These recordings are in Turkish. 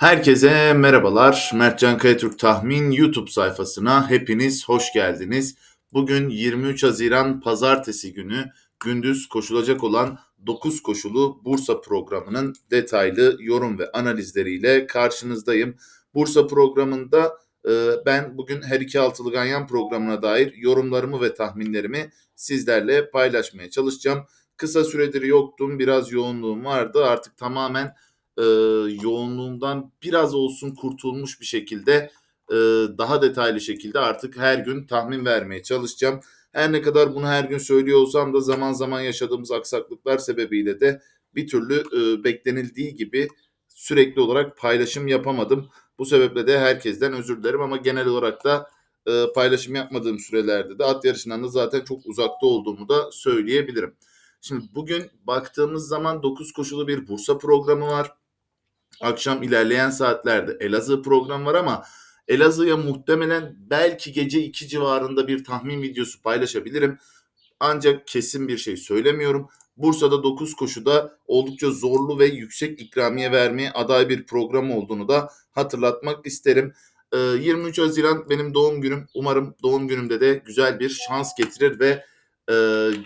Herkese merhabalar. Mertcan Kayatürk Tahmin YouTube sayfasına hepiniz hoş geldiniz. Bugün 23 Haziran Pazartesi günü gündüz koşulacak olan 9 koşulu Bursa programının detaylı yorum ve analizleriyle karşınızdayım. Bursa programında e, ben bugün her iki altılı ganyan programına dair yorumlarımı ve tahminlerimi sizlerle paylaşmaya çalışacağım. Kısa süredir yoktum, biraz yoğunluğum vardı. Artık tamamen e, yoğunluğundan biraz olsun kurtulmuş bir şekilde e, daha detaylı şekilde artık her gün tahmin vermeye çalışacağım. Her ne kadar bunu her gün söylüyor olsam da zaman zaman yaşadığımız aksaklıklar sebebiyle de bir türlü e, beklenildiği gibi sürekli olarak paylaşım yapamadım. Bu sebeple de herkesten özür dilerim ama genel olarak da e, paylaşım yapmadığım sürelerde de at yarışından da zaten çok uzakta olduğumu da söyleyebilirim. Şimdi bugün baktığımız zaman 9 koşulu bir Bursa programı var. Akşam ilerleyen saatlerde Elazığ programı var ama Elazığ'a muhtemelen belki gece 2 civarında bir tahmin videosu paylaşabilirim. Ancak kesin bir şey söylemiyorum. Bursa'da 9 koşuda oldukça zorlu ve yüksek ikramiye vermeye aday bir program olduğunu da hatırlatmak isterim. 23 ee, Haziran benim doğum günüm. Umarım doğum günümde de güzel bir şans getirir ve e,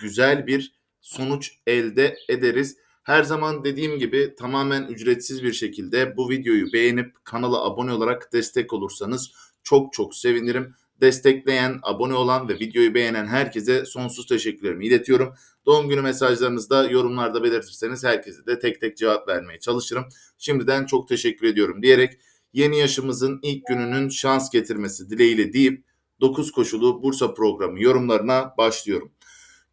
güzel bir sonuç elde ederiz. Her zaman dediğim gibi tamamen ücretsiz bir şekilde bu videoyu beğenip kanala abone olarak destek olursanız çok çok sevinirim. Destekleyen, abone olan ve videoyu beğenen herkese sonsuz teşekkürlerimi iletiyorum. Doğum günü mesajlarınızı da yorumlarda belirtirseniz herkese de tek tek cevap vermeye çalışırım. Şimdiden çok teşekkür ediyorum diyerek yeni yaşımızın ilk gününün şans getirmesi dileğiyle deyip 9 koşulu Bursa programı yorumlarına başlıyorum.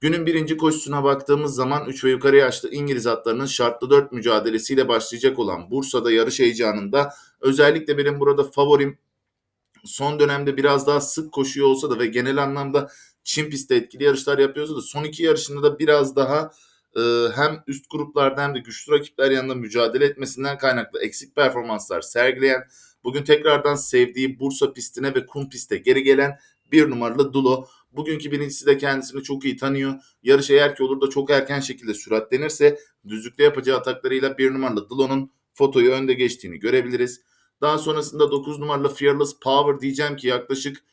Günün birinci koşusuna baktığımız zaman 3 ve yukarı yaşlı İngiliz atlarının şartlı 4 mücadelesiyle başlayacak olan Bursa'da yarış heyecanında özellikle benim burada favorim son dönemde biraz daha sık koşuyor olsa da ve genel anlamda Çin pistte etkili yarışlar yapıyorsa da son iki yarışında da biraz daha e, hem üst gruplarda hem de güçlü rakipler yanında mücadele etmesinden kaynaklı eksik performanslar sergileyen bugün tekrardan sevdiği Bursa pistine ve kum piste geri gelen bir numaralı Dulo. Bugünkü birincisi de kendisini çok iyi tanıyor. Yarış eğer ki olur da çok erken şekilde süratlenirse düzlükte yapacağı ataklarıyla bir numaralı Dulo'nun fotoyu önde geçtiğini görebiliriz. Daha sonrasında 9 numaralı Fearless Power diyeceğim ki yaklaşık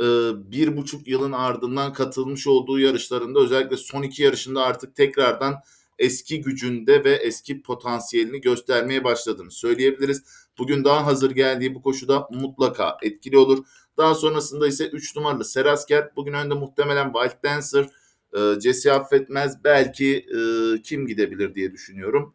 e, bir buçuk yılın ardından katılmış olduğu yarışlarında özellikle son iki yarışında artık tekrardan eski gücünde ve eski potansiyelini göstermeye başladığını söyleyebiliriz. Bugün daha hazır geldiği bu koşuda mutlaka etkili olur. Daha sonrasında ise 3 numaralı Serasker. Bugün önde muhtemelen Wild Dancer. E, Jesse affetmez. Belki e, kim gidebilir diye düşünüyorum.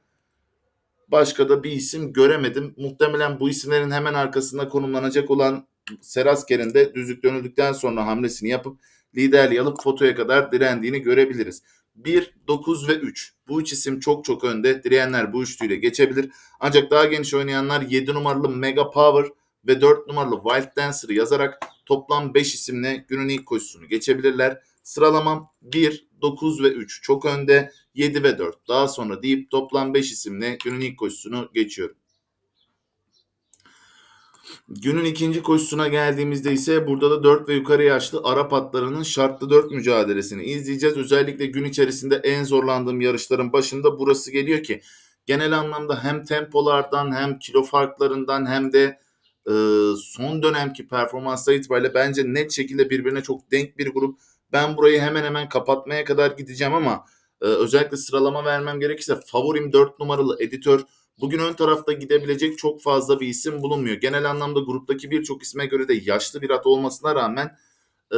Başka da bir isim göremedim. Muhtemelen bu isimlerin hemen arkasında konumlanacak olan Serasker'in de düzlük dönüldükten sonra hamlesini yapıp liderliği alıp fotoya kadar direndiğini görebiliriz. 1, 9 ve 3. Bu üç isim çok çok önde. Direyenler bu üçlüyle geçebilir. Ancak daha geniş oynayanlar 7 numaralı Mega Power ve 4 numaralı Wild Dancer'ı yazarak toplam 5 isimle günün ilk koşusunu geçebilirler. Sıralamam 1, 9 ve 3 çok önde. 7 ve 4 daha sonra deyip toplam 5 isimle günün ilk koşusunu geçiyorum. Günün ikinci koşusuna geldiğimizde ise burada da 4 ve yukarı yaşlı Arap atlarının şartlı 4 mücadelesini izleyeceğiz. Özellikle gün içerisinde en zorlandığım yarışların başında burası geliyor ki genel anlamda hem tempolardan hem kilo farklarından hem de son dönemki performansları itibariyle bence net şekilde birbirine çok denk bir grup. Ben burayı hemen hemen kapatmaya kadar gideceğim ama özellikle sıralama vermem gerekirse favorim 4 numaralı editör Bugün ön tarafta gidebilecek çok fazla bir isim bulunmuyor. Genel anlamda gruptaki birçok isme göre de yaşlı bir at olmasına rağmen e,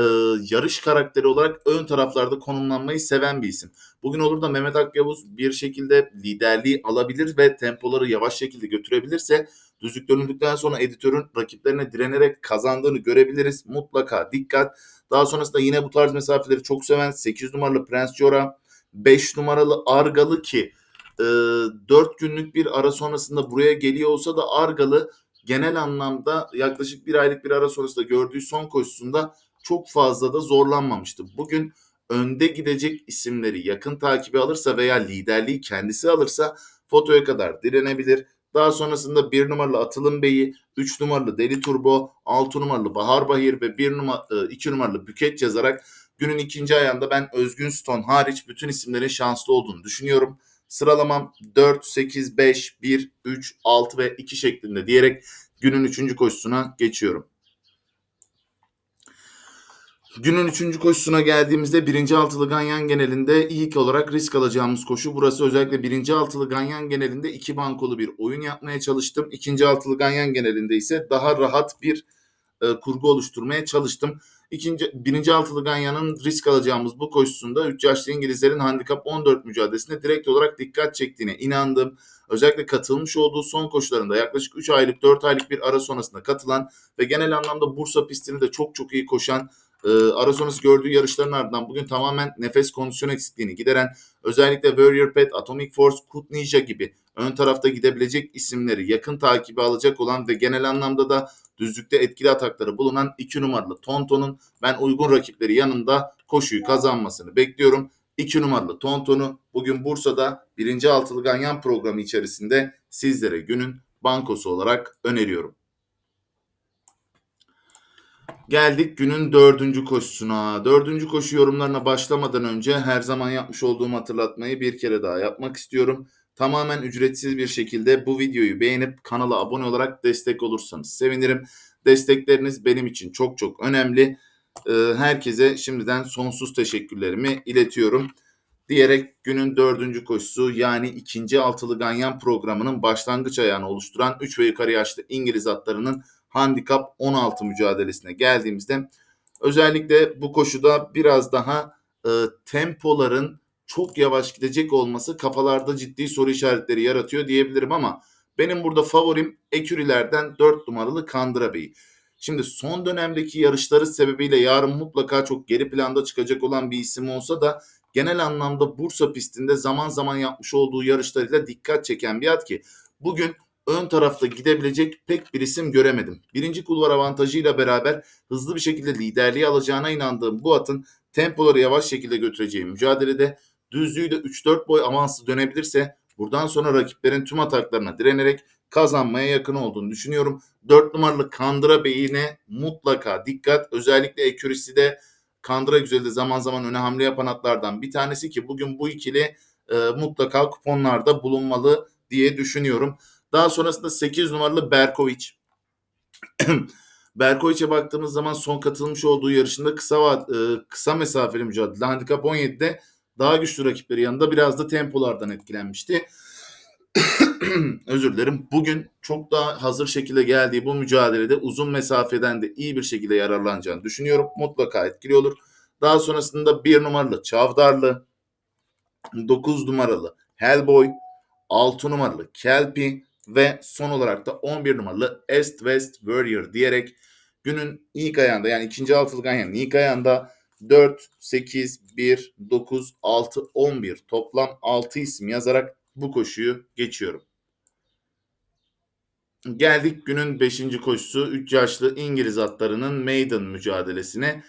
yarış karakteri olarak ön taraflarda konumlanmayı seven bir isim. Bugün olur da Mehmet Akyavuz bir şekilde liderliği alabilir ve tempoları yavaş şekilde götürebilirse düzlük dönüldükten sonra editörün rakiplerine direnerek kazandığını görebiliriz. Mutlaka dikkat. Daha sonrasında yine bu tarz mesafeleri çok seven 8 numaralı Prens Jora, 5 numaralı Argalı ki e, 4 günlük bir ara sonrasında buraya geliyor olsa da Argalı genel anlamda yaklaşık bir aylık bir ara sonrasında gördüğü son koşusunda çok fazla da zorlanmamıştı. Bugün önde gidecek isimleri yakın takibi alırsa veya liderliği kendisi alırsa fotoya kadar direnebilir. Daha sonrasında bir numaralı Atılım Bey'i, üç numaralı Deli Turbo, altı numaralı Bahar Bahir ve bir numara, e, iki numaralı Büket yazarak günün ikinci ayağında ben Özgün Stone hariç bütün isimlerin şanslı olduğunu düşünüyorum. Sıralamam 4, 8, 5, 1, 3, 6 ve 2 şeklinde diyerek günün 3. koşusuna geçiyorum. Günün üçüncü koşusuna geldiğimizde birinci altılı ganyan genelinde ilk olarak risk alacağımız koşu. Burası özellikle birinci altılı ganyan genelinde iki bankolu bir oyun yapmaya çalıştım. İkinci altılı ganyan genelinde ise daha rahat bir e, kurgu oluşturmaya çalıştım. İkinci, birinci altılı ganyanın risk alacağımız bu koşusunda 3 yaşlı İngilizlerin handikap 14 mücadelesine direkt olarak dikkat çektiğine inandım. Özellikle katılmış olduğu son koşularında yaklaşık 3 aylık 4 aylık bir ara sonrasında katılan ve genel anlamda Bursa pistini de çok çok iyi koşan e, ara sonrası gördüğü yarışların ardından bugün tamamen nefes kondisyon eksikliğini gideren özellikle Warrior Pet, Atomic Force, Kut Ninja gibi ön tarafta gidebilecek isimleri yakın takibi alacak olan ve genel anlamda da düzlükte etkili atakları bulunan 2 numaralı Tonton'un ben uygun rakipleri yanında koşuyu kazanmasını bekliyorum. 2 numaralı Tonton'u bugün Bursa'da 1. Altılı Ganyan programı içerisinde sizlere günün bankosu olarak öneriyorum. Geldik günün dördüncü koşusuna. Dördüncü koşu yorumlarına başlamadan önce her zaman yapmış olduğum hatırlatmayı bir kere daha yapmak istiyorum. Tamamen ücretsiz bir şekilde bu videoyu beğenip kanala abone olarak destek olursanız sevinirim. Destekleriniz benim için çok çok önemli. Ee, herkese şimdiden sonsuz teşekkürlerimi iletiyorum. Diyerek günün dördüncü koşusu yani ikinci altılı ganyan programının başlangıç ayağını oluşturan 3 ve yukarı yaşlı İngiliz atlarının handikap 16 mücadelesine geldiğimizde özellikle bu koşuda biraz daha e, tempoların çok yavaş gidecek olması kafalarda ciddi soru işaretleri yaratıyor diyebilirim ama benim burada favorim Ekürilerden 4 numaralı Kandıra Bey. Şimdi son dönemdeki yarışları sebebiyle yarın mutlaka çok geri planda çıkacak olan bir isim olsa da genel anlamda Bursa pistinde zaman zaman yapmış olduğu yarışlarıyla dikkat çeken bir at ki bugün ön tarafta gidebilecek pek bir isim göremedim. Birinci kulvar avantajıyla beraber hızlı bir şekilde liderliği alacağına inandığım bu atın tempoları yavaş şekilde götüreceği mücadelede düzlüğü de 3-4 boy avanslı dönebilirse buradan sonra rakiplerin tüm ataklarına direnerek kazanmaya yakın olduğunu düşünüyorum. 4 numaralı Kandıra Bey'ine mutlaka dikkat. Özellikle ekürisi de Kandıra Güzel'de zaman zaman öne hamle yapan atlardan bir tanesi ki bugün bu ikili e, mutlaka kuponlarda bulunmalı diye düşünüyorum. Daha sonrasında 8 numaralı Berkovic. Berkovic'e baktığımız zaman son katılmış olduğu yarışında kısa e, kısa mesafeli mücadele handikap 17'de daha güçlü rakipleri yanında biraz da tempolardan etkilenmişti. Özür dilerim. Bugün çok daha hazır şekilde geldiği bu mücadelede uzun mesafeden de iyi bir şekilde yararlanacağını düşünüyorum. Mutlaka etkili olur. Daha sonrasında bir numaralı Çavdarlı, 9 numaralı Hellboy, 6 numaralı Kelpi, ve son olarak da 11 numaralı East West Warrior diyerek günün ilk ayağında yani ikinci altılı ganyanın ilk ayağında 4, 8, 1, 9, 6, 11 toplam 6 isim yazarak bu koşuyu geçiyorum. Geldik günün 5. koşusu 3 yaşlı İngiliz atlarının maiden mücadelesine.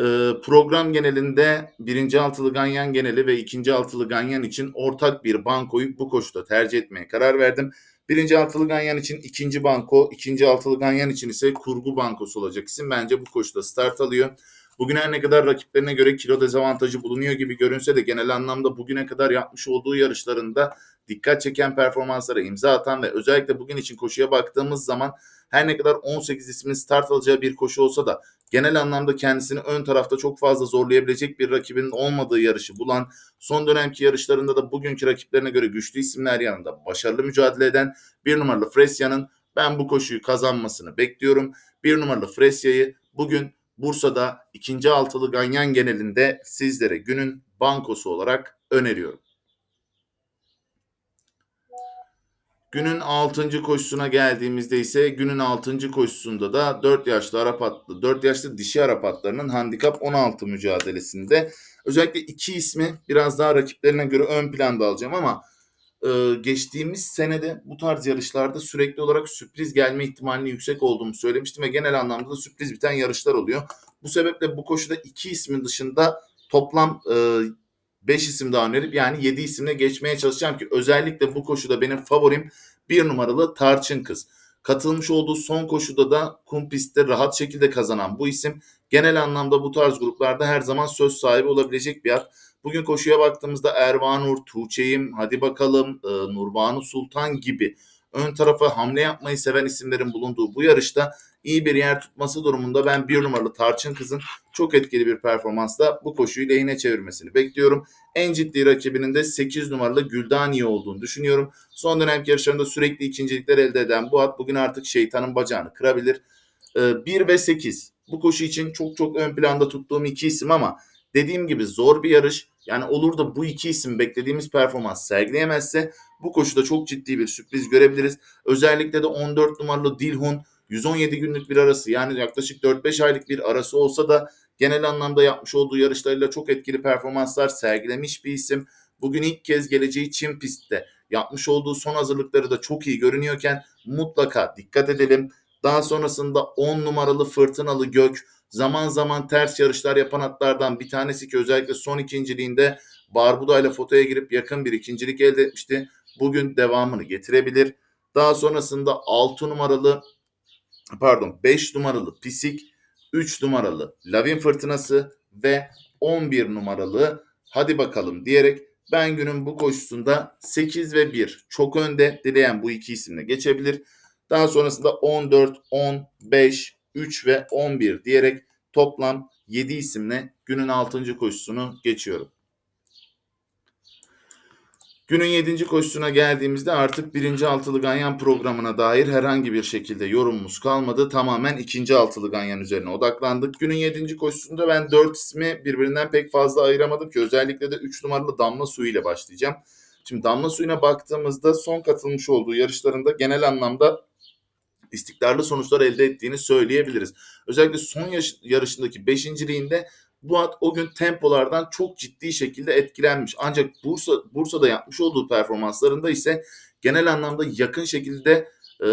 Ee, program genelinde birinci altılı ganyan geneli ve ikinci altılı ganyan için ortak bir bankoyu bu koşuda tercih etmeye karar verdim. Birinci altılı ganyan için ikinci banko, ikinci altılı ganyan için ise kurgu bankosu olacak isim. Bence bu koşuda start alıyor. Bugün her ne kadar rakiplerine göre kilo dezavantajı bulunuyor gibi görünse de genel anlamda bugüne kadar yapmış olduğu yarışlarında dikkat çeken performanslara imza atan ve özellikle bugün için koşuya baktığımız zaman her ne kadar 18 ismin start alacağı bir koşu olsa da genel anlamda kendisini ön tarafta çok fazla zorlayabilecek bir rakibinin olmadığı yarışı bulan, son dönemki yarışlarında da bugünkü rakiplerine göre güçlü isimler yanında başarılı mücadele eden bir numaralı Fresya'nın ben bu koşuyu kazanmasını bekliyorum. Bir numaralı Fresya'yı bugün Bursa'da ikinci altılı ganyan genelinde sizlere günün bankosu olarak öneriyorum. Günün 6. koşusuna geldiğimizde ise günün 6. koşusunda da 4 yaşlı Arap atlı, 4 yaşlı dişi Arap atlarının handikap 16 mücadelesinde özellikle iki ismi biraz daha rakiplerine göre ön planda alacağım ama e, geçtiğimiz senede bu tarz yarışlarda sürekli olarak sürpriz gelme ihtimalinin yüksek olduğunu söylemiştim ve genel anlamda da sürpriz biten yarışlar oluyor. Bu sebeple bu koşuda iki ismin dışında toplam e, 5 isim daha önerip yani 7 isimle geçmeye çalışacağım ki özellikle bu koşuda benim favorim bir numaralı Tarçın Kız. Katılmış olduğu son koşuda da kum pistte rahat şekilde kazanan bu isim genel anlamda bu tarz gruplarda her zaman söz sahibi olabilecek bir at. Bugün koşuya baktığımızda Ervanur, Tuğçe'yim, hadi bakalım e, Nurbanu Sultan gibi ön tarafa hamle yapmayı seven isimlerin bulunduğu bu yarışta iyi bir yer tutması durumunda ben bir numaralı Tarçın Kız'ın çok etkili bir performansla bu koşuyu lehine çevirmesini bekliyorum. En ciddi rakibinin de 8 numaralı Güldaniye olduğunu düşünüyorum. Son dönem yarışlarında sürekli ikincilikler elde eden bu at bugün artık şeytanın bacağını kırabilir. 1 ee, ve 8 bu koşu için çok çok ön planda tuttuğum iki isim ama dediğim gibi zor bir yarış. Yani olur da bu iki isim beklediğimiz performans sergileyemezse bu koşuda çok ciddi bir sürpriz görebiliriz. Özellikle de 14 numaralı Dilhun 117 günlük bir arası yani yaklaşık 4-5 aylık bir arası olsa da genel anlamda yapmış olduğu yarışlarıyla çok etkili performanslar sergilemiş bir isim. Bugün ilk kez geleceği Çin pistte yapmış olduğu son hazırlıkları da çok iyi görünüyorken mutlaka dikkat edelim. Daha sonrasında 10 numaralı Fırtınalı Gök zaman zaman ters yarışlar yapan atlardan bir tanesi ki özellikle son ikinciliğinde Barbuda ile fotoya girip yakın bir ikincilik elde etmişti. Bugün devamını getirebilir. Daha sonrasında 6 numaralı pardon 5 numaralı Pisik, 3 numaralı Lavin Fırtınası ve 11 numaralı Hadi bakalım diyerek ben günün bu koşusunda 8 ve 1 çok önde dileyen bu iki isimle geçebilir. Daha sonrasında 14, 10, 5, 3 ve 11 diyerek toplam 7 isimle günün 6. koşusunu geçiyorum. Günün 7. koşusuna geldiğimizde artık birinci altılı ganyan programına dair herhangi bir şekilde yorumumuz kalmadı. Tamamen ikinci altılı ganyan üzerine odaklandık. Günün 7. koşusunda ben 4 ismi birbirinden pek fazla ayıramadım ki özellikle de 3 numaralı Damla Suyu ile başlayacağım. Şimdi Damla Suyu'na baktığımızda son katılmış olduğu yarışlarında genel anlamda istikrarlı sonuçlar elde ettiğini söyleyebiliriz. Özellikle son yarışındaki beşinciliğinde bu at o gün tempolardan çok ciddi şekilde etkilenmiş. Ancak Bursa Bursa'da yapmış olduğu performanslarında ise genel anlamda yakın şekilde e,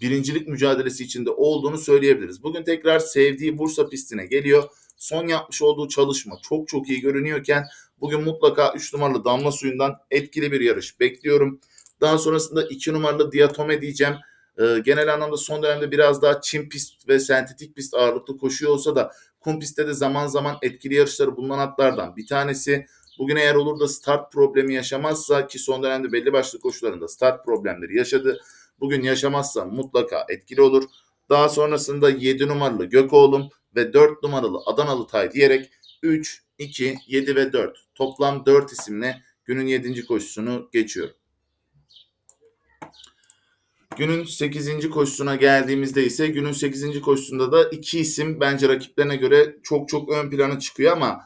birincilik mücadelesi içinde olduğunu söyleyebiliriz. Bugün tekrar sevdiği Bursa pistine geliyor. Son yapmış olduğu çalışma çok çok iyi görünüyorken bugün mutlaka 3 numaralı damla suyundan etkili bir yarış bekliyorum. Daha sonrasında 2 numaralı Diatome diyeceğim. E, genel anlamda son dönemde biraz daha çim pist ve sentetik pist ağırlıklı koşuyor olsa da kum pistte de zaman zaman etkili yarışları bulunan atlardan bir tanesi. Bugün eğer olur da start problemi yaşamazsa ki son dönemde belli başlı koşularında start problemleri yaşadı. Bugün yaşamazsa mutlaka etkili olur. Daha sonrasında 7 numaralı Gökoğlum ve 4 numaralı Adanalı Tay diyerek 3, 2, 7 ve 4 toplam 4 isimle günün 7. koşusunu geçiyorum. Günün 8. koşusuna geldiğimizde ise günün 8. koşusunda da iki isim bence rakiplerine göre çok çok ön plana çıkıyor ama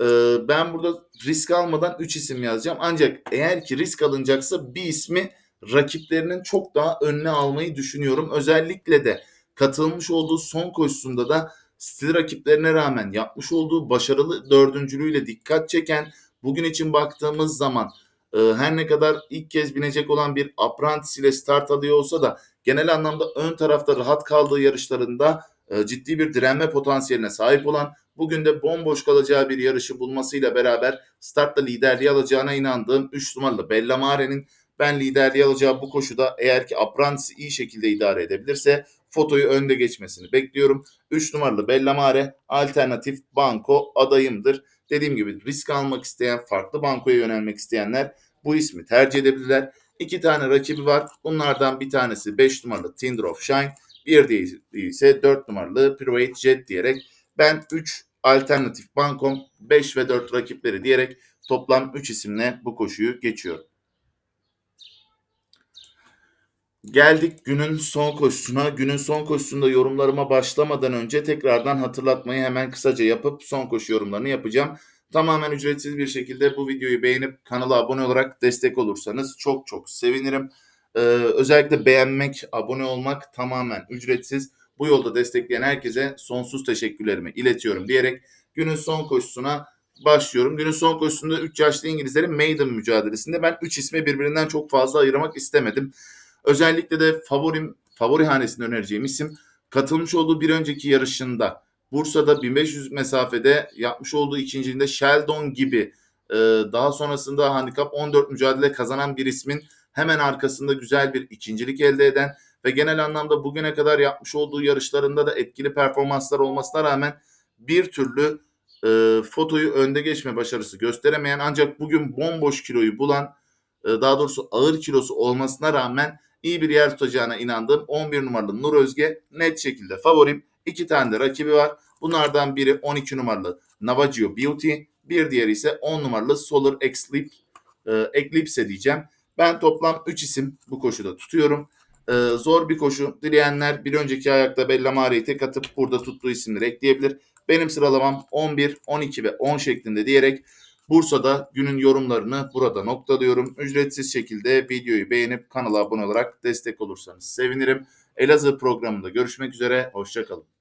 e, ben burada risk almadan 3 isim yazacağım. Ancak eğer ki risk alınacaksa bir ismi rakiplerinin çok daha önüne almayı düşünüyorum. Özellikle de katılmış olduğu son koşusunda da stil rakiplerine rağmen yapmış olduğu başarılı dördüncülüğüyle dikkat çeken bugün için baktığımız zaman her ne kadar ilk kez binecek olan bir apprentice ile start alıyor olsa da genel anlamda ön tarafta rahat kaldığı yarışlarında e, ciddi bir direnme potansiyeline sahip olan bugün de bomboş kalacağı bir yarışı bulmasıyla beraber startta liderliği alacağına inandığım 3 numaralı Bellamare'nin ben liderliği alacağı bu koşuda eğer ki Apprentice'i iyi şekilde idare edebilirse fotoyu önde geçmesini bekliyorum. 3 numaralı Bellamare alternatif banko adayımdır. Dediğim gibi risk almak isteyen, farklı bankoya yönelmek isteyenler bu ismi tercih edebilirler. İki tane rakibi var. Bunlardan bir tanesi 5 numaralı Tinder of Shine. Bir diğeri ise 4 numaralı Private Jet diyerek ben 3 alternatif bankom 5 ve 4 rakipleri diyerek toplam 3 isimle bu koşuyu geçiyorum. Geldik günün son koşusuna. Günün son koşusunda yorumlarıma başlamadan önce tekrardan hatırlatmayı hemen kısaca yapıp son koşu yorumlarını yapacağım. Tamamen ücretsiz bir şekilde bu videoyu beğenip kanala abone olarak destek olursanız çok çok sevinirim. Ee, özellikle beğenmek, abone olmak tamamen ücretsiz. Bu yolda destekleyen herkese sonsuz teşekkürlerimi iletiyorum diyerek günün son koşusuna başlıyorum. Günün son koşusunda 3 yaşlı İngilizlerin maiden mücadelesinde ben 3 ismi birbirinden çok fazla ayırmak istemedim. Özellikle de favorim, favori hanesinde önereceğim isim katılmış olduğu bir önceki yarışında Bursa'da 1500 mesafede yapmış olduğu ikinciliğinde Sheldon gibi e, daha sonrasında handikap 14 mücadele kazanan bir ismin hemen arkasında güzel bir ikincilik elde eden ve genel anlamda bugüne kadar yapmış olduğu yarışlarında da etkili performanslar olmasına rağmen bir türlü e, fotoyu önde geçme başarısı gösteremeyen ancak bugün bomboş kiloyu bulan e, daha doğrusu ağır kilosu olmasına rağmen iyi bir yer tutacağına inandığım 11 numaralı Nur Özge net şekilde favorim. İki tane de rakibi var. Bunlardan biri 12 numaralı Navajo Beauty. Bir diğeri ise 10 numaralı Solar Eclipse, e, Eclipse diyeceğim. Ben toplam 3 isim bu koşuda tutuyorum. E, zor bir koşu. Dileyenler bir önceki ayakta Bellamari'yi tek atıp burada tuttuğu isimleri ekleyebilir. Benim sıralamam 11, 12 ve 10 şeklinde diyerek Bursa'da günün yorumlarını burada noktalıyorum. Ücretsiz şekilde videoyu beğenip kanala abone olarak destek olursanız sevinirim. Elazığ programında görüşmek üzere. Hoşçakalın.